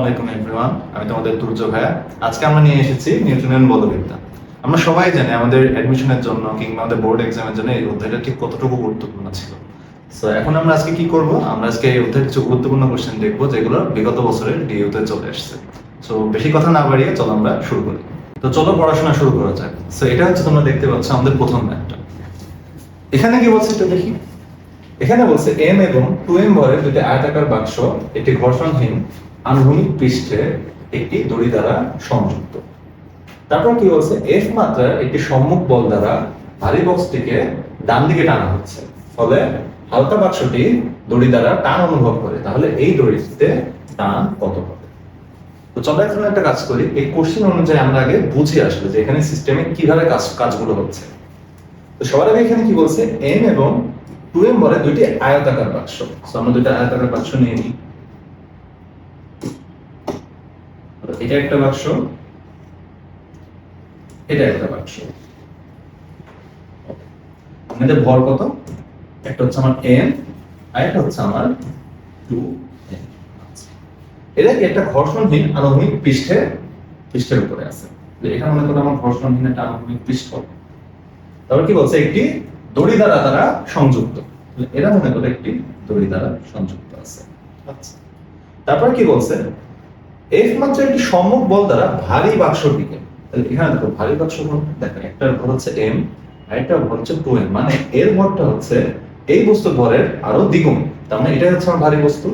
আলাইকুম এভরিওয়ান আমি তোমাদের ভাইয়া। আজকে আমরা নিয়ে এসেছি বলবিদ্যা। আমরা সবাই জানি আমাদের অ্যাডমিশনের জন্য কিংবা আমাদের বোর্ড এক্সামের জন্য এই অধ্যায়টা ঠিক কতটুকু গুরুত্বপূর্ণ ছিল। সো এখন আমরা আজকে কি করব? আমরা আজকে এই অধ্যায়ের কিছু গুরুত্বপূর্ণ কোশ্চেন দেখব, যেগুলো বিগত বছরের চলে সো বেশি কথা না বাড়িয়ে চলো আমরা শুরু করি। তো চলো পড়াশোনা শুরু করা যাক। সো এটা হচ্ছে তোমরা দেখতে পাচ্ছ আমাদের প্রথম ম্যাপটা। এখানে কি বলছে এটা দেখি। এখানে বলছে এম এবং টু এম ভরের দুটি আয়তাকার বাক্স, একটি ঘর্ষণহীন আনুভূমিক পৃষ্ঠে একটি দড়ি দ্বারা সংযুক্ত। তারপর কি বলছে এফ মাত্রার একটি সম্মুখ বল দ্বারা ভারী বক্সটিকে ডান দিকে টানা হচ্ছে। ফলে হালকা বাক্সটি দড়ি দ্বারা টান অনুভব করে। তাহলে এই দড়িতে টান কত হবে? তো চলো এখন একটা কাজ করি। এই কোশ্চেন অনুযায়ী আমরা আগে বুঝে আসলে যে এখানে সিস্টেমে কীভাবে কাজ, কাজগুলো হচ্ছে। তো সবার আগে এখানে কি বলছে? এম এবং টু এম বলে দুইটি আয়তাকার বাক্স। আমরা দুইটা আয়তাকার বাক্স নিয়ে নিই তো এটা একটা বাক্স এটা একটা বাক্স। আমাদের ভর কত? একটা হচ্ছে আমার এম আর একটা হচ্ছে আমার টু এটা কি একটা ঘর্ষণহীন আনুভূমিক পৃষ্ঠে পৃষ্ঠের উপরে আছে। এটা মনে করো আমার ঘর্ষণহীন একটা আনুভূমিক পৃষ্ঠ। তারপর কি বলছে? একটি দড়ি দ্বারা তারা সংযুক্ত। এরা মনে করো একটি দড়ি দ্বারা সংযুক্ত আছে। আচ্ছা। তারপর কি বলছে? এফ মাত্র একটি সম্মুখ বল দ্বারা ভারী বাক্সটিকে তাহলে এখানে দেখো, ভারী বাক্স দেখো একটার ভর হচ্ছে এম আর একটার ভর হচ্ছে টু এম মানে এর ভরটা হচ্ছে এই বস্তুর ভরের আরও দ্বিগুণ। তার মানে এটা হচ্ছে আমার ভারী বস্তু।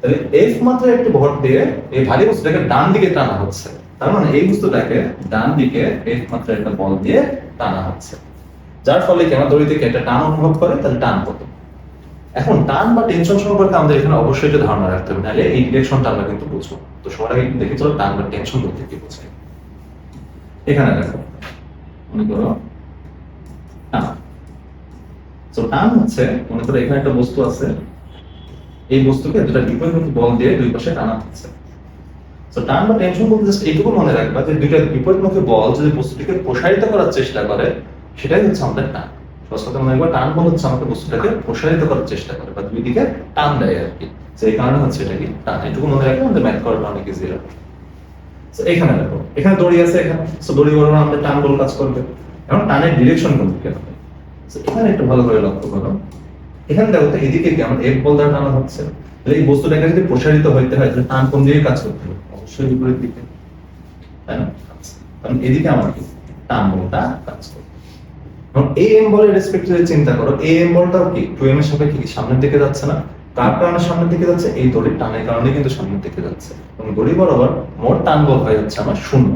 তাহলে এফ মাত্র একটি ভর দিয়ে এই ভারী বস্তুটাকে ডান দিকে টানা হচ্ছে। তার মানে এই বস্তুটাকে ডান দিকে এফ মাত্র একটা বল দিয়ে টানা হচ্ছে। যার ফলে কি আমার দড়ি থেকে একটা টান অনুভব করে? তাহলে টান কত এখন টান বা টেনশন সম্পর্কে আমাদের এখানে অবশ্যই ধারণা রাখতে হবে, নাহলে এই ডিরেকশনটা আমরা কিন্তু বুঝব। তো সবার আগে দেখে চলো টান বা টেনশন বলতে কি বোঝায়। এখানে দেখো, মনে করো তো টান হচ্ছে, মনে করো এখানে একটা বস্তু আছে। এই বস্তুকে দুটা বল দিয়ে দুই পাশে টানা হচ্ছে। তো টান বা টেনশন বলতে জাস্ট এইটুকু মনে রাখবা যে দুইটা বল যদি বস্তুটিকে প্রসারিত করার চেষ্টা করে, সেটাই হচ্ছে আমাদের টান। কথা মনে রাখবা, টান বল হচ্ছে আমাদের বস্তুটাকে প্রসারিত করার চেষ্টা করে বা দুই দিকে টান দেয় আর কি। তো এই কারণে হচ্ছে এটা কি? টান এটুকু মনে রাখলে আমাদের ম্যাথ করাটা অনেক ইজি হবে। তো এখানে দেখো, এখানে দড়ি আছে এখানে। তো দড়ি বলব আমাদের টান বল, কাজ করবে। এখন টানের ডিরেকশন কোন দিকে হবে? তো এখানে একটু ভালো করে লক্ষ্য করো। এখানে দেখো তো, এদিকে কি আমার এফ বল দ্বারা টানা হচ্ছে? তাহলে এই বস্তুটাকে যদি প্রসারিত হইতে হয়, তাহলে টান কোন দিকে কাজ করতে হবে? অবশ্যই বিপরীত দিকে। তাই না? আচ্ছা। কারণ এদিকে আমার কি? টান বলটা কাজ করবে। এখন এই এম বলের রেসপেক্টে চিন্তা করো, এই এম বলটাও কি? টু এম এর সাপেক্ষে কি সামনের দিকে যাচ্ছে না? কার কারণে সামনের দিকে যাচ্ছে, এই দড়ির টানের কারণে কিন্তু সামনের দিকে যাচ্ছে। এবং দড়ি বরাবর মোট টান বল হয়ে যাচ্ছে আমার শূন্য।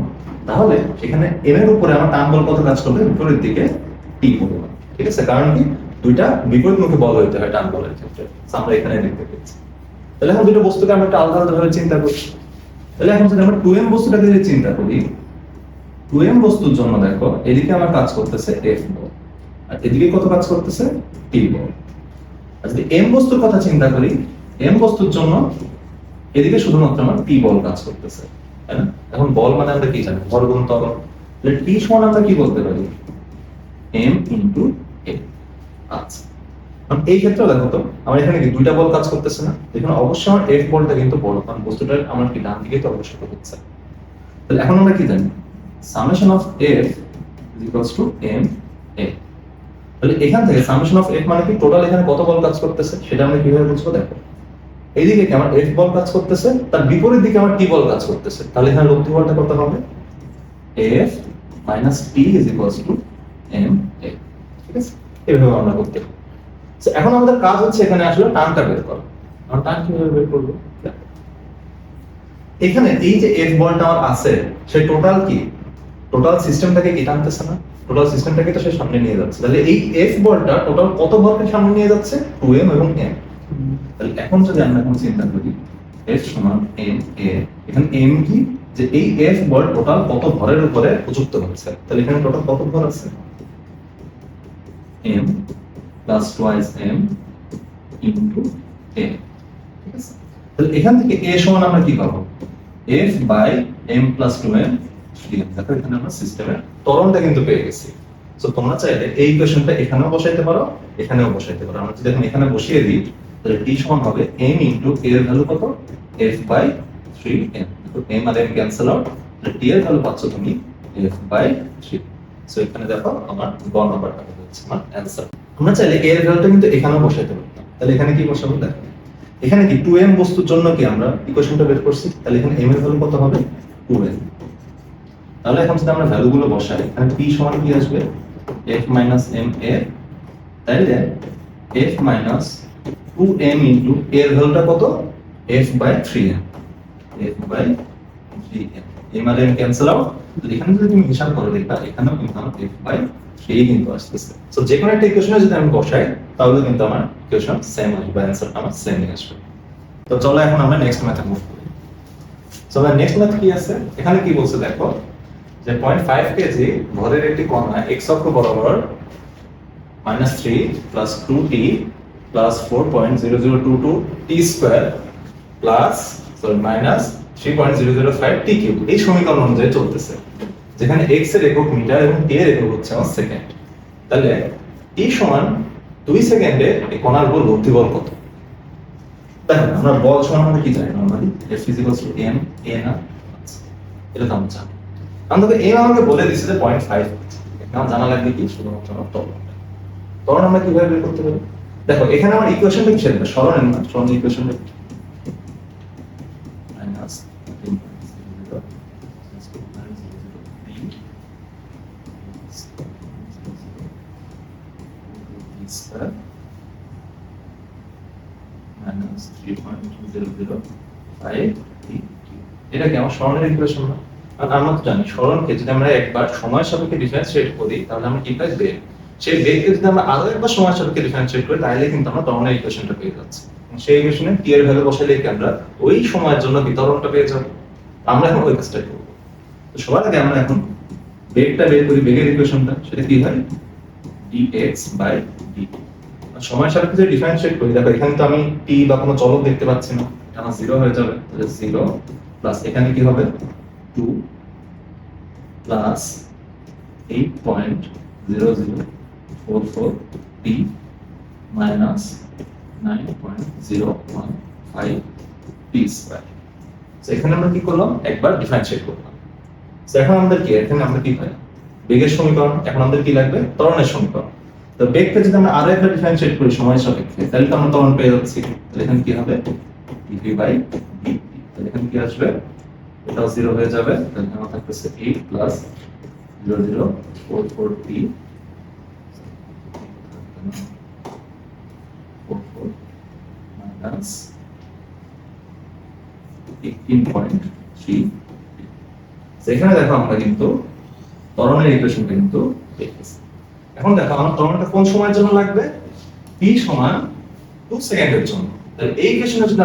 তাহলে এখানে এম এর উপরে আমার টান বল কত কাজ করবে? বিপরীত দিকে টি পরিমাণ ঠিক আছে? কারণ কি? দুইটা বিপরীত মুখে বল হইতে হয় টান বলের ক্ষেত্রে আমরা এখানে দেখতে পেয়েছি। তাহলে এখন দুটো বস্তুকে আমরা একটা আলাদা আলাদা ভাবে চিন্তা করি। তাহলে এখন যদি আমরা টু এম বস্তুটাকে যদি চিন্তা করি টু এম বস্তুর জন্য দেখো, এদিকে আমার কাজ করতেছে এফ বল। আর এদিকে কত কাজ করতেছে টি বল। যদি এম বস্তুর কথা চিন্তা করি এম বস্তুর জন্য এদিকে শুধুমাত্র আমার টি বল কাজ করতেছে, তাই না? এখন বল মানে আমরা কি জানি? ভর গুণ ত্বরণ। তাহলে টি সমান আমরা কি বলতে পারি? এম ইন্টু এ আচ্ছা। এই ক্ষেত্রে দেখো তো, আমার এখানে কি দুইটা বল কাজ করতেছে না? এখানে অবশ্যই আমার এফ বলটা কিন্তু বড় কারণ বস্তুটা আমার কি ডান দিকে তো অবশ্যই হচ্ছে। তাহলে এখন আমরা কি জানি? Summation of F equals to M A তাহলে এখান থেকে সামেশন অফ এফ মানে কি? টোটাল এখানে কত বল কাজ করতেছে? সেটা আমরা কীভাবে বুঝব? দেখো। এইদিকে কি আমার এফ বল কাজ করতেছে? তার বিপরীত দিকে আমার টি বল কাজ করতেছে। তাহলে এখানে লব্ধি বলটা কত হবে। F minus T is equals to M A ঠিক আছে? এভাবে আমরা করতে এখন আমাদের কাজ হচ্ছে এখানে আসলে টানটা বের করা। আমরা টান কীভাবে বের করব? এখানে এই যে এফ বলটা আমার আছে, সে টোটাল কি? টোটাল সিস্টেমটাকে কি টানতেছে না? টোটাল সিস্টেমটাকে তো সে সামনে নিয়ে যাচ্ছে। তাহলে এই এফ বলটা টোটাল কত ভরকে সামনে নিয়ে যাচ্ছে? টু এম এবং এম তাহলে এখন যদি আমরা এখন চিন্তা করি এফ সমান এম এ এখানে এম কি? যে এই এফ বল টোটাল কত ভরের উপরে প্রযুক্ত হচ্ছে। তাহলে এখানে টোটাল কত ভর আছে? M plus twice M into A তাহলে এখান থেকে এ সমান আমরা কি পাবো? F by M plus two M দেখো, এখানে আমরা সিস্টেমের ত্বরণটা কিন্তু পেয়ে গেছি। সো তোমরা চাইলে এই ইকুয়েশনটা এখানেও বসাইতে পারো, এখানেও বসাইতে পারো। আমরা যদি এখন এখানে বসিয়ে দিই, তাহলে টি সমান হবে এম ইন্টু এর ভ্যালু কত? F by three M M R M cancel out T এর ভ্যালু পাচ্ছ তুমি এফ বাই থ্রি সো এখানে দেখো, আমার গ নাম্বারটা হচ্ছে আমার অ্যান্সার আমরা চাইলে এর ভ্যালুটা কিন্তু এখানেও বসাইতে পারতাম তাহলে এখানে কি বসাবো? দেখো, এখানে কি টু এম বস্তুর জন্য কি আমরা ইকুয়েশনটা বের করছি? তাহলে এখানে এম এর ভ্যালু কত হবে? টু এম তাহলে এখন যদি আমরা ভ্যালুগুলো বসাই এখানে পি সমান কি আসবে? এফ মাইনাস এম এ তাইলে F minus two M into এর ভ্যালুটা কত? F by three M F by three M M R M cancel out এখানে যদি তুমি হিসাব করো দেখবা, এখানেও কিন্তু আমার এফ বাই থ্রি কিন্তু আসতেছে। সো যে কোনো একটা ইকুয়েশনে যদি আমি বসাই, তাহলে কিন্তু আমার ইকুয়েশন সেম আসবে অ্যান্সার আমার সেমই আসবে। তো চলো এখন আমরা নেক্সট ম্যাথে মুভ করি। সো নেক্সট ম্যাথ কি আছে? এখানে কি বলছে দেখো যে পয়েন্ট ফাইভ কেজি ভরের একটি কণা এক্স অক্ষ বরাবর minus three plus two T plus four point zero zero two two T square plus sorry minus three point zero zero five T cube এই সমীকরণ অনুযায়ী চলতেছে। যেখানে এক্সের একক মিটার এবং টি এর একক হচ্ছে আমার সেকেন্ড তাহলে টি সমান দুই সেকেন্ডে এই কণার বল গতি বল কত? দেখেন, আমরা বল সমান আমাদের কি জানি normally F physical to M A না এটা তো আমরা জানি। আমাদের এম আমাকে বলে দিচ্ছে যে পয়েন্ট ফাইভ আমার জানা লাগবে কি? শুধুমাত্র আমার ত্বরণ ত্বরণ আমরা কীভাবে বের করতে পারি? দেখো, এখানে আমার ইকুয়েশনটা কি সেটা সরণ না সরণ ইকুয়েশনটা মাইনাস square minus 3.005 এটা কি? আমার স্মরণের ইকুয়েশন না? আমরা তো জানি স্মরণকে যদি আমরা একবার সময় সাপেক্ষে ডিফারেন্সিয়েট করি, তাহলে আমরা কি পাই? বেগ। সেই বেগকে যদি আমরা আরও একবার সময় সাপেক্ষে ডিফারেন্সিয়েট করি, তাহলে কিন্তু আমরা ত্বরণের ইকুয়েশনটা পেয়ে যাচ্ছি। সেই ইকুয়েশনে টি এর ভ্যালু বসালে আমরা ওই সময়ের জন্য বিতরণটা পেয়ে যাব? আমরা এখন ওই কাজটা করব। তো সবার আগে আমরা এখন বেগটা বের করি, বেগের ইকুয়েশনটা সেটা কি হয়? dx বাই dt সময় সাপেক্ষে যদি ডিফারেন্সিয়েট করি, দেখো এখানে তো আমি t বা কোনো চলক দেখতে পাচ্ছি না। আমার জিরো হয়ে যাবে। তাহলে জিরো প্লাস এখানে কি হবে? Two plus eight point zero zero four four T minus nine point zero one five T square এখানে আমরা কি করলাম? একবার ডিফারেন্সিয়েট করলাম। So, এখন আমাদের কি এখানে আমরা কি পাই? বেগের সমীকরণ এখন আমাদের কি লাগবে? ত্বরণের সমীকরণ। তো বেগকে যদি আমরা আরও একবার ডিফারেন্সিয়েট করি সময় সাপেক্ষে তাহলে তো আমরা ত্বরণ পেয়ে যাচ্ছি। তাহলে এখানে কি হবে? ডিভি বাই ডিটি তাহলে এখানে কি আসবে? এটাও জিরো হয়ে যাবে। তাহলে আমার থাকতেছে eight plus zero zero four four T সেখানে দেখো আমরা কিন্তু ত্বরণের ইকুয়েশনটা কিন্তু এখন দেখো আমার ত্বরণটা কোন সময়ের জন্য লাগবে? T সমান 2 সেকেন্ডের জন্য। এই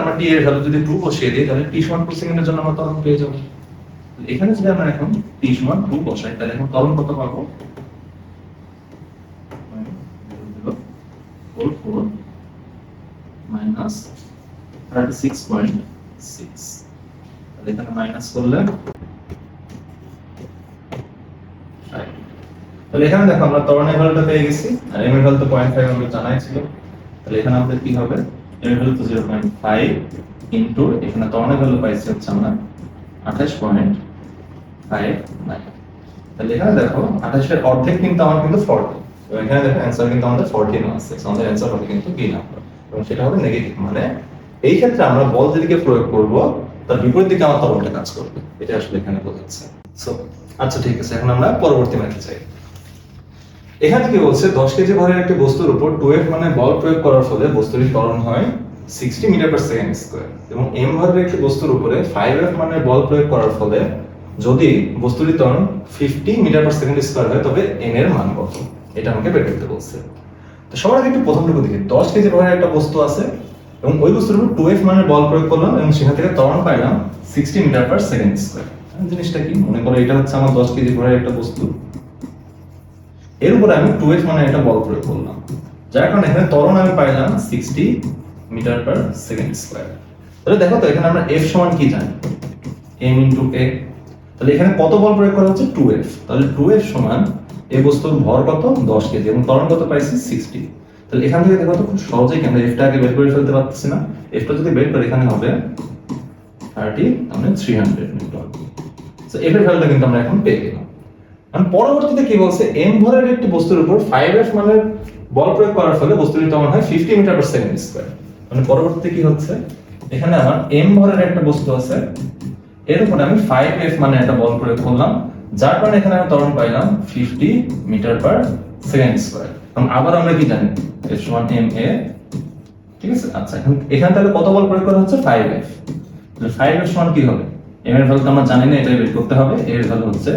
আমরা t এর ভ্যালু যদি 2 বসিয়ে দিই, তাহলে t সমান 2 সেকেন্ডের জন্য আমরা ত্বরণ পেয়ে এখানে যদি আমরা এখন t সমান 2 বসাই, তাহলে এখন ত্বরণ কত পাবো? 0.0044 মাইনাস 36.6 তাহলে এখানে এখানে দেখো আমরা ত্বরণের ভ্যালুটা পেয়ে গেছি, আর এম এর ভ্যালু তো পয়েন্ট ফাইভ আমাদের জানাই ছিল। তাহলে এখানে আমাদের কি হবে? পয়েন্ট ফাইভ এখানে হচ্ছে আমরা আঠাশ পয়েন্ট ফাইভ নাইন দেখো অর্ধেক কিন্তু আমার কিন্তু ফোরটিন এবং এখানে দেখো কিন্তু আমাদের আমাদের অ্যান্সার কিন্তু এবং সেটা হবে মানে এই ক্ষেত্রে আমরা বল যেদিকে প্রয়োগ করব, তার বিপরীত দিকে আমার কাজ করবে। এটা আসলে এখানে বোঝাচ্ছে। আচ্ছা ঠিক আছে। এখন আমরা পরবর্তী ম্যাথে যাই। এখানে কি বলছে? 10 কেজি ভরের একটি বস্তুর উপর 2f মানে বল প্রয়োগ করার ফলে বস্তুটি ত্বরণ হয় 60 মিটার পার সেকেন্ড স্কোয়ার এবং এম ভরের একটি বস্তুর উপরে 5f মানে বল প্রয়োগ করার ফলে যদি বস্তুটি ত্বরণ 50 মিটার পার সেকেন্ড স্কয়ার হয়, তবে m এর মান কত? এটা আমাকে বের করতে বলছে। তো সবার আগে একটু প্রথমটুকু দেখি। 10 কেজি ভরের একটা বস্তু আছে এবং ওই বস্তুর উপর 2f মানে বল প্রয়োগ করলাম এবং সেখান থেকে ত্বরণ পাইলাম 60 মিটার পার সেকেন্ড স্কোয়ার জিনিসটা কি? মনে করো এটা হচ্ছে আমার 10 কেজি ভরের একটা বস্তু। এর উপরে আমি টু এফ মানে একটা বল প্রয়োগ করলাম। যার কারণে এখানে ত্বরণ আমি পাইলাম sixty metre per second square তাহলে দেখো তো, এখানে আমরা এফ সমান কি জানি? এম ইন্টু এ তাহলে এখানে কত বল প্রয়োগ করা হচ্ছে? টু এফ তাহলে টু এফ সমান এই বস্তুর ভর কত? দশ কেজি। এবং ত্বরণ কত পাইছি? সিক্সটি তাহলে এখান থেকে দেখো তো, খুব সহজেই আমরা এফটা আগে বের করে ফেলতে পারতেছি না? এফটা যদি বের করি, এখানে হবে থার্টি মানে থ্রি হান্ড্রেড নিউটন তো এটার ভ্যালুটা কিন্তু আমরা এখন পেয়ে গেলাম। পরবর্তীতে কি বলছে? এম ভরের একটি বস্তুর উপর ফাইভ এফ মানের বল প্রয়োগ করার ফলে বস্তুটি কেমন হয় fifty metre per second square মানে পরবর্তীতে কি হচ্ছে? এখানে আমার এম ভরের একটা বস্তু আছে। এর উপরে আমি ফাইভ এফ মানে একটা বল প্রয়োগ করলাম, যার কারণে এখানে আমি ত্বরণ পাইলাম fifty metre per second square এবং আবার আমরা কি জানি? এফ সমান এম এ ঠিক আছে? আচ্ছা এখন এখানে তাহলে কত বল প্রয়োগ করা হচ্ছে? ফাইভ এফ ফাইভ এফ সমান কি হবে? এম এর ভ্যালু তো আমরা জানি না এটাই বের করতে হবে। এর ভ্যালু হচ্ছে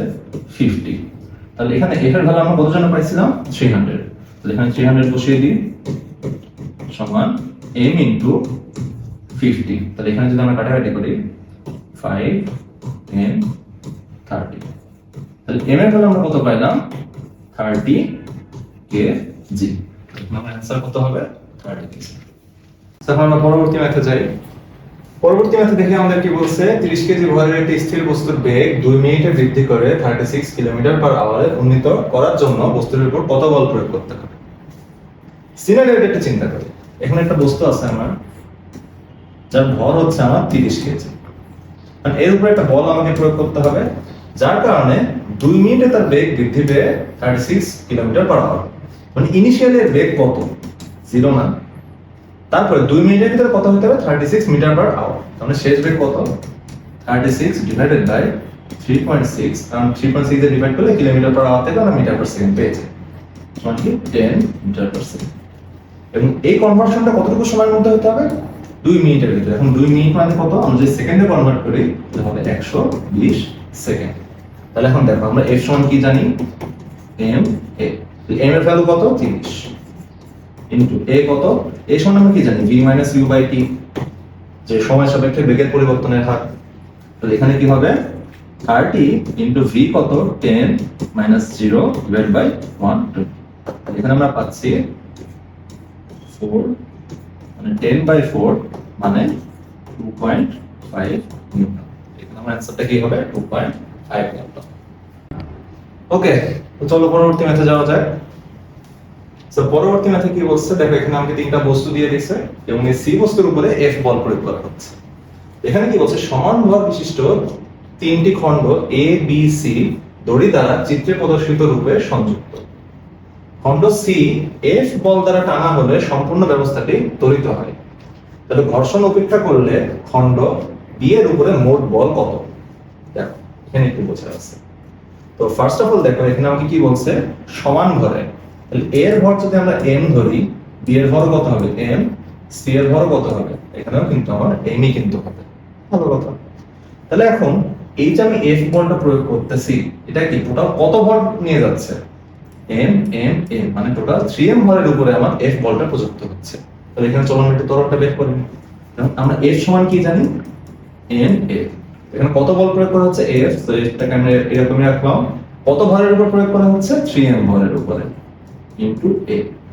ফিফটি তাহলে এখানে এফ এর ভ্যালু আমরা কত জন্য পাইছিলাম? থ্রি হান্ড্রেড তাহলে এখানে থ্রি হান্ড্রেড বসিয়ে দিই। সমান এম ইন্টু ফিফটি তাহলে এখানে যদি আমরা কাটাকাটি করি ফাইভ টেন থার্টি তাহলে এম এর ভ্যালু আমরা কত পাইলাম? থার্টি কে জি আমার অ্যান্সার কত হবে? থার্টি কে জি আমরা পরবর্তী ম্যাথে যাই। পরবর্তী ম্যাথে দেখে আমাদের কি বলছে 30 কেজি ভরের একটি স্থির বস্তুর বেগ 2 মিনিটে বৃদ্ধি করে 36 কিলোমিটার পার আওয়ারে উন্নীত করার জন্য বস্তুর উপর কত বল প্রয়োগ করতে হবে? সিনারিওটা একটা চিন্তা করি। এখানে একটা বস্তু আছে আমার, যার ভর হচ্ছে আমার 30 কেজি। মানে এর উপরে একটা বল আমাকে প্রয়োগ করতে হবে, যার কারণে 2 মিনিটে তার বেগ বৃদ্ধি পেয়ে 36 কিলোমিটার পার আওয়ার মানে ইনিশিয়ালি বেগ কত? জিরো না। তারপরে দুই মিনিটের ভিতরে কত হতে হবে? Thirty six metre per hour তাহলে শেষ বেগ কত? Thirty six divided by three point six কারণ থ্রি পয়েন্ট সিক্স ডিভাইড করলে কিলোমিটার পার আওয়ার থেকে আমরা মিটার পার সেকেন্ড পেয়েছি সমান কি? টেন মিটার পার সেকেন্ড এবং এই কনভার্সনটা কতটুকু সময়ের মধ্যে হতে হবে? দুই মিনিটের ভিতরে। এখন দুই মিনিট মানে কত? আমরা যদি সেকেন্ডে কনভার্ট করি তাহলে একশো বিশ সেকেন্ড তাহলে এখন দেখো, আমরা এর সমান কি জানি? এম এ এম এর ভ্যালু কত? তিরিশ। ইনটু এ কত? এ সমান আমরা কি জানি? V minus U by T যে সময় সাপেক্ষে বেগের পরিবর্তনের হার। তাহলে এখানে কি হবে? থার্টি ইন্টু ভি কত? Ten minus zero divide by one two এখানে আমরা পাচ্ছি ফোর মানে টেন বাই ফোর মানে টু পয়েন্ট ফাইভ নিউটন। এখানে আমার অ্যান্সারটা কি হবে? Two point five newton. Okay তো চলো পরবর্তী ম্যাথে যাওয়া যায় তো পরবর্তী ম্যাথে কি বলছে? দেখো, এখানে আমাকে তিনটা বস্তু দিয়ে দিয়েছে এবং এই সি বস্তুর উপরে এফ বল প্রয়োগ করা হচ্ছে। এখানে কি বলছে? সমান ভর বিশিষ্ট তিনটি খণ্ড এ বি সি দড়ি দ্বারা চিত্রে প্রদর্শিত রূপে সংযুক্ত। খণ্ড সি এফ বল দ্বারা টানা হলে সম্পূর্ণ ব্যবস্থাটি ত্বরিত হয়। তাহলে ঘর্ষণ উপেক্ষা করলে খণ্ড বি এর উপরে মোট বল কত? দেখো, এখানে একটু বোঝা আছে। তো ফার্স্ট অফ অল দেখো, এখানে আমাকে কি বলছে? সমান A এর ভর যদি আমরা এম ধরি বি এর ভর কত হবে? এম সি এর ভর কত হবে? এখানেও কিন্তু আমার এমই কিন্তু হবে। ভালো কথা। তাহলে এখন এই যে আমি এফ বলটা প্রয়োগ করতেছি, এটা কি টোটাল কত ভর নিয়ে যাচ্ছে? এম এম m মানে টোটাল 3m ভরের উপরে আমার এফ বলটা প্রযুক্ত হচ্ছে। তাহলে এখানে চলুন একটু তরলটা বের করি আমরা f সমান কি জানি? এম a এখানে কত বল প্রয়োগ করা হচ্ছে? f তো এটাকে আমরা এরকমই রাখলাম। কত ভরের উপর প্রয়োগ করা হচ্ছে? থ্রি এম ভরের উপরে।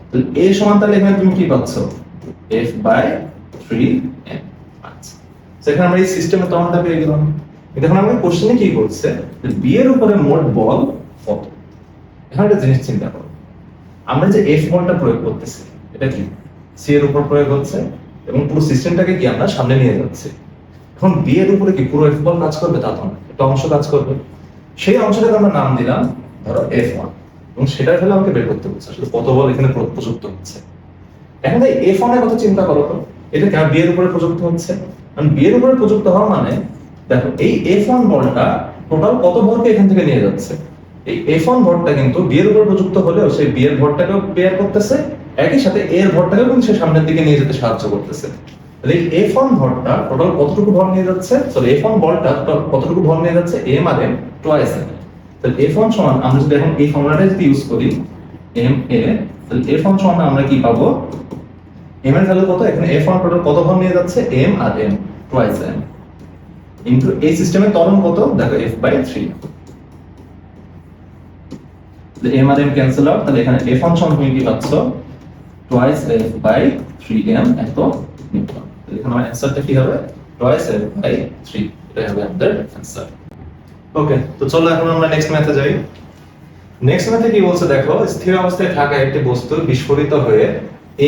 তাহলে a সমান তাহলে এখানে তুমি কি পাচ্ছ? F বাই 3m আচ্ছা সেখানে আমরা এই তরণটা পেয়ে গেলাম। আমাকে কোশ্চেনে কি যে b এর উপরে মোট বল কত? একটা জিনিস চিন্তা করো। আমরা যে f বলটা প্রয়োগ করতেছি, এটা কি? C এর উপর প্রয়োগ হচ্ছে এবং পুরো সিস্টেমটাকে কি আমরা সামনে নিয়ে যাচ্ছি। এখন b এর উপরে কি পুরো এফ বল কাজ করবে? তা তো না। একটা অংশ কাজ করবে। সেই অংশটাকে আমরা নাম দিলাম, ধরো f1 এবং সেটার ফলে আমাকে বের করতে হচ্ছে আসলে কত বল এখানে প্রযুক্ত হচ্ছে? এখন এই এফ ওয়ানের কথা চিন্তা করো তো। এটা কেন বি এর উপরে প্রযুক্ত হচ্ছে? কারণ বি এর উপরে প্রযুক্ত হওয়া মানে দেখো, এই এফ ওয়ান বলটা টোটাল কত ভরকে এখান থেকে নিয়ে যাচ্ছে? এই এফ ওয়ান ভরটা কিন্তু বিয়ের উপরে প্রযুক্ত হলেও সেই বিয়ের ভরটাকেও বেয়ার করতেছে, একই সাথে এর ভরটাকেও কিন্তু সে সামনের দিকে নিয়ে যেতে সাহায্য করতেছে। এই এফ ওয়ান ভরটা টোটাল কতটুকু ভর নিয়ে যাচ্ছে? সরি এফ ওয়ান বলটা কতটুকু ভর নিয়ে যাচ্ছে? এম আর এম টোয়াইস এম তাহলে এফ ওয়ান সমান, আমরা যদি এখন এই ফর্মুলাটা যদি ইউজ করি এম এ তাহলে এফ ওয়ান সমান আমরা কি পাবো? এম এর ভ্যালু কত? এখানে এফ ওয়ান টোটাল কত ভর নিয়ে যাচ্ছে? এম আর এম টোয়াইস এম ইনটু এই সিস্টেমের ত্বরণ কত? দেখো এফ বাই থ্রি এম আর এম ক্যান্সেল আউট তাহলে এখানে এফ ওয়ান তুমি কি পাচ্ছ? Twice F by three M এত নিউটন এখানে আমার অ্যান্সারটা কি হবে? টোয়াইস এফ বাই থ্রি এটা হবে আমাদের অ্যান্সার ওকে তো চলো এখন আমরা নেক্সট ম্যাথে যাই। নেক্সট ম্যাথে কি বলছে দেখো, স্থির অবস্থায় থাকা একটি বস্তু বিস্ফোরিত হয়ে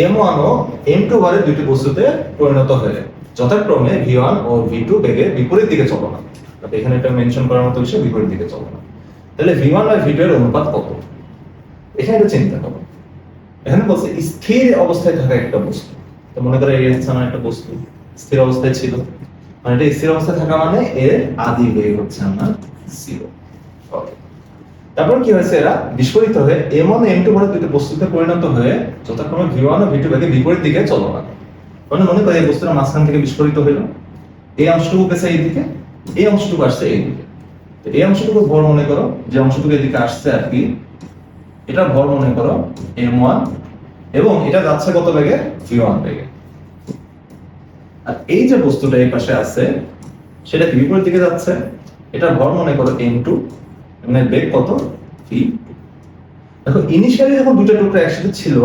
এম ওয়ান ও এম টু বারের দুটি বস্তুতে পরিণত হয়ে। যথাক্রমে ভি ওয়ান ও ভি টু বেগে বিপরীত দিকে চলমান তাহলে এখানে এটা মেনশন করার মতো বিষয় বিপরীত দিকে চলমান তাহলে ভি ওয়ান আর ভি টু এর অনুপাত কত? এখানে একটা চিন্তা করো। এখানে বলছে স্থির অবস্থায় থাকা একটা বস্তু। তো মনে করে এই একটা বস্তু। স্থির অবস্থায় ছিল। মানে এটা স্থির অবস্থায় থাকা মানে এর আদি বেগ হচ্ছে আমার জিরো তারপর কি হয়েছে এরা? বিস্ফোরিত হয়ে এম ওয়ান এম টু দুটো বস্তুতে পরিণত হয়ে যথাক্রমে ভি ওয়ান ও ভি টু বিপরীত দিকে মানে মনে করে এই বস্তুটা মাঝখান থেকে বিস্ফোরিত এই অংশটুকু এই অংশটুকু আসছে তো এই অংশটুকু ভর মনে করো, যে অংশটুকু এদিকে আসছে আর কি এটা ভর মনে করো এম ওয়ান এবং এটা যাচ্ছে কত বেগে? ভি ওয়ান বেগে। আর এই যে বস্তুটা এই পাশে আছে, সেটা বিপরীত দিকে যাচ্ছে? এটা ভর মনে করো এম টু মানে বেগ কত? ভি দেখো ইনিশিয়ালি যখন দুটো টুকরা একসাথে ছিল,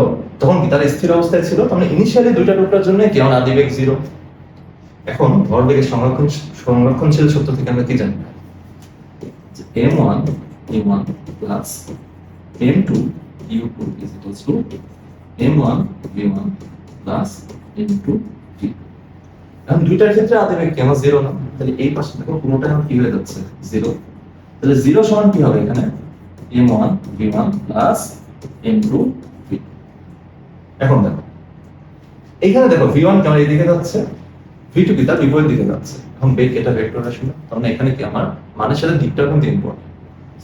তখন কি তারা স্থির অবস্থায় ছিল? তখন ইনিশিয়ালি দুইটা টুকরার জন্য কি আমার আদি বেগ জিরো এখন ভর বেগের সংরক্ষণ, সংরক্ষণশীল সূত্র থেকে আমরা কি জানি M one M one plus M two U two is equals to M one V one plus M two V এখন দুইটার ক্ষেত্রে আদি বেগ কি জিরো না? তাহলে এই পাশে দেখো পুরোটা আমার কি হয়ে যাচ্ছে? জিরো তাহলে জিরো সমান কি হবে এখানে? M one V one plus M two এখন দেখো। এখানে দেখো ভি ওয়ান কেমন এইদিকে যাচ্ছে? ভি টু কি তার বিপরীত দিকে যাচ্ছে। এখন বেগ এটা ভেক্টর তার মানে এখানে কি আমার মানের সাথে দিকটা কিন্তু ইম্পর্টেন্ট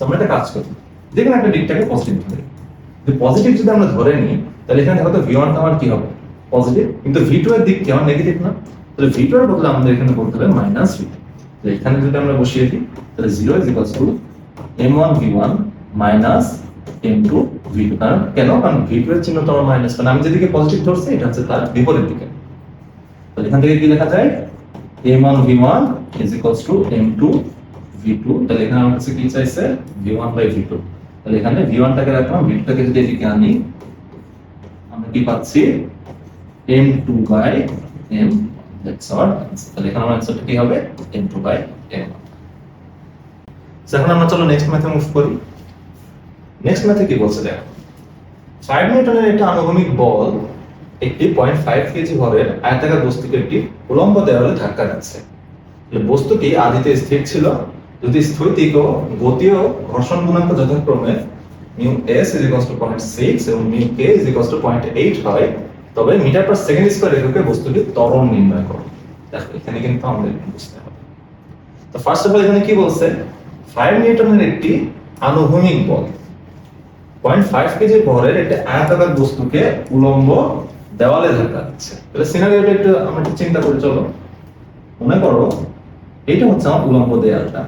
আমরা একটা কাজ করি। দেখুন একটা দিকটাকে পজিটিভ ধরে। যদি পজিটিভ যদি আমরা ধরে নিই, তাহলে এখানে দেখো তো ভি ওয়ান আমার কি হবে? পজিটিভ কিন্তু ভি টু এর দিক কি আমার নেগেটিভ না? তাহলে ভি বদলে আমাদের এখানে বলতে হবে মাইনাস ভি তো এখানে যদি আমরা বসিয়ে দিই, তাহলে zero is equals to M one V one minus M two V two কারণ কেন? কারণ ভি টু এর চিহ্ন তো আমার মাইনাস কারণ আমি যেদিকে পজিটিভ ধরছি, এটা হচ্ছে তার বিপরীত দিকে। তাহলে এখান থেকে কি লেখা যায়? M one V one is equals to M two V two তাহলে এখানে আমার কাছে কি চাইছে? V one by V two তাহলে এখানে ভি ওয়ানটাকে রাখলাম ভি টুটাকে যদি এদিকে আনি, আমরা কি পাচ্ছি? M two by M that's our তাহলে এখানে আমার অ্যান্সারটা কি হবে? এম টু বাই এম এখন আমরা চলো নেক্সট ম্যাথে মুভ করি। নেক্সট ম্যাথে কি বলছে দেখো? ফাইভ নিউটনের একটা আনুভূমিক বল একটি পয়েন্ট ফাইভ কেজি ভরের আয়তাকার বস্তুকে একটি উলম্ব দেওয়ালে ধাক্কা দিচ্ছে। বস্তুটি আদিতে স্থির ছিল। যদি স্থৈতিক ও গতীয় ঘর্ষণ গুণাঙ্ক যথাক্রমে mu S is two point six এবং mu K is two point eight হয় তবে মিটার পার সেকেন্ড স্কোয়ার এককে বস্তুটির ত্বরণ নির্ণয় করো। দেখো, এখানে কিন্তু আমাদের বুঝতে হবে। তো ফার্স্ট অফ অল এখানে কি বলছে? ফাইভ নিউটনের একটি আনুভূমিক বল। পয়েন্ট ফাইভ কেজি ভরের একটি আয়তাকার বস্তুকে উলম্ব দেওয়ালে ধাক্কা দিচ্ছে। তাহলে সিনারিওটা একটু আমরা একটু চিন্তা করে চলো। মনে করো, এইটা হচ্ছে আমার উলম্ব দেয়ালটা।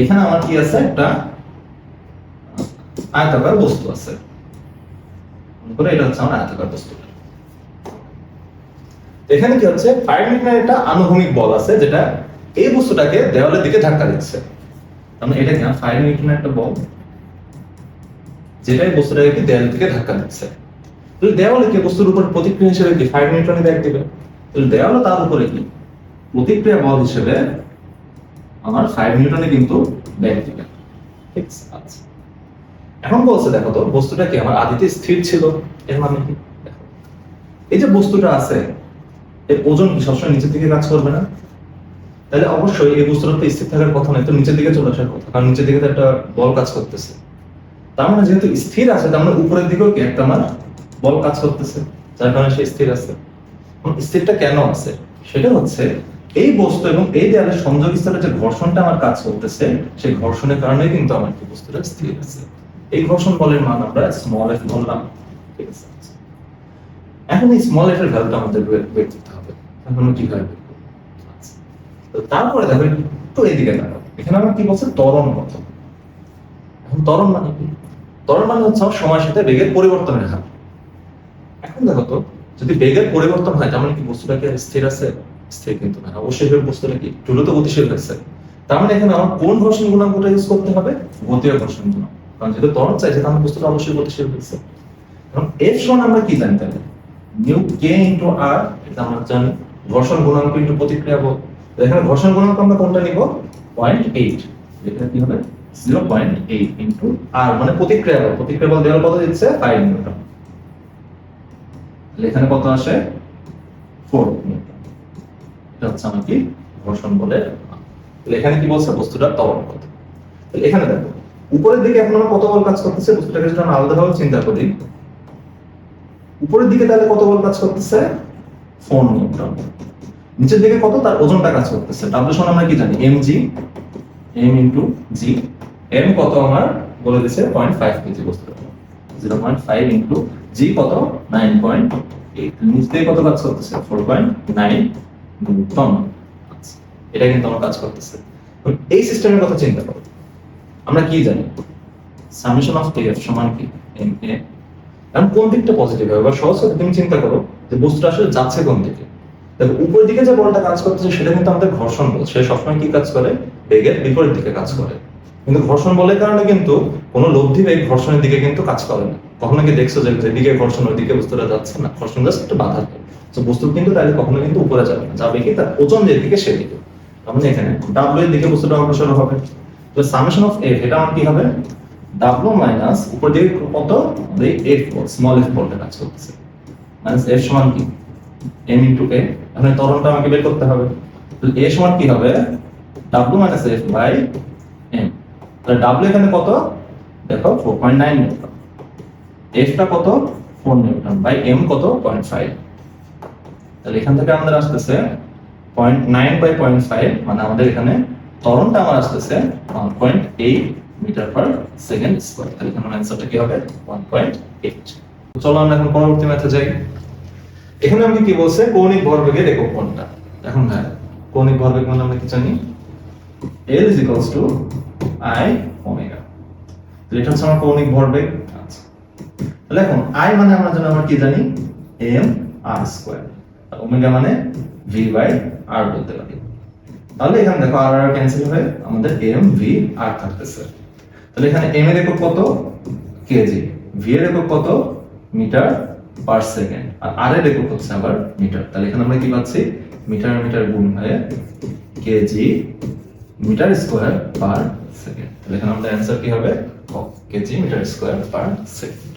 এখানে আমার কি আছে? একটা আয়তাকার বস্তু আছে। করো এটা হচ্ছে আমার আয়তাকার বস্তুটা এখানে কি হচ্ছে? একটা আনুভূমিক বল আছে যেটা এই বস্তুটাকে দেওয়ালের দিকে ধাক্কা দিচ্ছে। তার মানে এটা একটা বল যেটা এই বস্তুটাকে দেওয়ালের দিকে ধাক্কা দিচ্ছে। তাহলে দেওয়ালে কি? বস্তুর উপর প্রতিক্রিয়া হিসেবে কি? ফাইভ নিউটনে ব্যাগ তাহলে দেওয়ালে তার উপরে কি? প্রতিক্রিয়া বল হিসেবে আমার ফাইভ নিউটনে কিন্তু ব্যাগ দিবে। ঠিক আছে? এখন বলছে, দেখো তো, বস্তুটা কি আমার আদিতে স্থির ছিল? এর মানে কি? এই যে বস্তুটা আছে, এর ওজন সবসময় নিচের দিকে কাজ করবে না? তাহলে অবশ্যই এই বস্তুটা তো স্থির থাকার কথা নয়, তো নিচের দিকে চলে আসার কথা, কারণ নিচের দিকে তো একটা বল কাজ করতেছে। তার মানে যেহেতু স্থির আছে, তার মানে উপরের দিকেও কি একটা আমার বল কাজ করতেছে, যার কারণে সে স্থির আছে। স্থিরটা কেন আছে? সেটা হচ্ছে, এই বস্তু এবং এই দেয়ালের সংযোগ স্থলে যে ঘর্ষণটা আমার কাজ করতেছে, সেই ঘর্ষণের কারণেই কিন্তু আমার বস্তুটা স্থির আছে। এই ঘর্ষণ বলের মান আমরা স্মল এফ বললাম ঠিক আছে? এখন এই স্মল এফ এর ভ্যালুটা আমাদের বের করতে হবে। এখন কীভাবে বের আচ্ছা। তো তারপরে দেখো একটু এদিকে দেখো এখানে আমরা কি বলছে? ত্বরণ কত এখন ত্বরণ মানে কি? ত্বরণ মানে হচ্ছে সময়ের সাথে বেগের পরিবর্তনের হার। এখন দেখো তো, যদি বেগের পরিবর্তন হয়, তার মানে কি বস্তুটা কি স্থির আছে? স্থির কিন্তু না। অবশ্যই বস্তুটা কি? দ্রুত গতিশীল হয়েছে। তার মানে এখানে আমার কোন ঘর্ষণ গুণাঙ্কটা ইউজ করতে হবে? গতীয় ঘর্ষণ গুণাঙ্ক। কারণ অবশ্যই গতিশীল হয়েছে এখন এফ সমান আমরা কি জানি তাহলে? নিউ কে ইনটু আর এটা আমরা জানি। ঘর্ষণ গুণাঙ্ক ইনটু প্রতিক্রিয়া বল এখানে ঘর্ষণ গুণাঙ্ক আমরা কোনটা নিব? পয়েন্ট এইট এখানে কি হবে? জিরো পয়েন্ট এইট ইন্টু আর মানে প্রতিক্রিয়া বল প্রতিক্রিয়া বল দেওয়ার কত দিচ্ছে? Five newton. এখানে কত আসে? Four newton. এটা হচ্ছে আমার কি ঘর্ষণ। তাহলে এখানে কি বলছে? বস্তুটা ত্বরণ কত এখানে দেখো উপরের দিকে এখন আমরা কত বল কাজ করতেছে বস্তুটাকে যদি আমরা আলাদাভাবে চিন্তা করি। উপরের দিকে তাহলে কত বল কাজ করতেছে? ফোর নিউটন নিচের দিকে কত? তার ওজনটা কাজ করতেছে। ডাব্লিউ সমান আমরা কি জানি? M G M into G M কত আমার? বলে দিছে পয়েন্ট ফাইভ কেজি বস্তুটা zero point five into G কত? নাইন পয়েন্ট এইট নিচ দিয়ে কত কাজ করতেছে? ফোর পয়েন্ট নাইন নিউটন এটা কিন্তু আমার কাজ করতেছে। এই সিস্টেমের কথা চিন্তা করো। আমরা কি জানি? সামেশন অফ এফ সমান কি? এম এ কোন দিকটা পজিটিভ হবে? বা সহজ তুমি চিন্তা করো যে বস্তুটা আসলে যাচ্ছে কোন দিকে। দেখো উপরের দিকে যে বলটা কাজ করতেছে, সেটা কিন্তু আমাদের ঘর্ষণ বল। সে সবসময় কি কাজ করে? বেগের বিপরীত দিকে কাজ করে। কিন্তু ঘর্ষণ বলের কারণে কিন্তু কোনো লব্ধি বেগ ঘর্ষণের দিকে কিন্তু কাজ করে না। কখনো কি দেখছ যে যেদিকে ঘর্ষণ ওইদিকে বস্তুটা যাচ্ছে না? ঘর্ষণ জাস্ট একটা বাধা। দেয় তো বস্তু কিন্তু তাহলে কখনো কিন্তু উপরে যাবে না। যাবে কি তার ওজন যেদিকে সেদিকে। তাহলে এখানে ডাব্লিউ এর দিকে বস্তুটা অগ্রসর হবে। তো সামেশন অফ এফ এটা আমার কি হবে? ডাব্লিউ মাইনাস উপর দিকে কত? এফ স্মল এফ বলটা কাজ করতেছে। মাইনাস এফ সমান কি? এম ইন্টু এ এখন এই আমাকে বের করতে হবে। তো এ সমান কি হবে? W minus F by M তাহলে ডাব্লিউ এখানে কত? দেখো ফোর পয়েন্ট নাইন নিউটন। এফটা কত? Four newton. বাই এম কত? পয়েন্ট ফাইভ তাহলে এখান থেকে আমাদের আসতেছে point nine by point five মানে আমাদের এখানে ত্বরণটা আমার আসতেছে one point eight metre per second square তাহলে এখানে অ্যান্সারটা কি হবে? ওয়ান পয়েন্ট এইট চলো আমরা এখন পরবর্তী ম্যাথে যাই। এখানে আমাকে কি বলছে? কৌণিক ভরবেগের একক কোনটা এখন হ্যাঁ কৌণিক ভরবেগ মানে আমরা কি জানি? L is equals to I omega তাহলে এটা হচ্ছে আমার কৌণিক ভরবেগ। আচ্ছা। তাহলে এখন I মানে আমরা জানি আমরা কি জানি? M r স্কয়ার ওমেগা মানে v বাই r বলতে পারি। তাহলে এখানে দেখো আর আর ক্যান্সেল হয়ে আমাদের এম ভি আর থাকতেছে। তাহলে এখানে এম এর একক কত? কেজি v এর একক কত? Metre per second. আর আর এর একক হচ্ছে আবার মিটার। তাহলে এখানে আমরা কি পাচ্ছি? মিটার মিটার গুণ হয়ে KG metre square per second. তাহলে এখানে আমাদের অ্যান্সার কি হবে? KG metre square per second.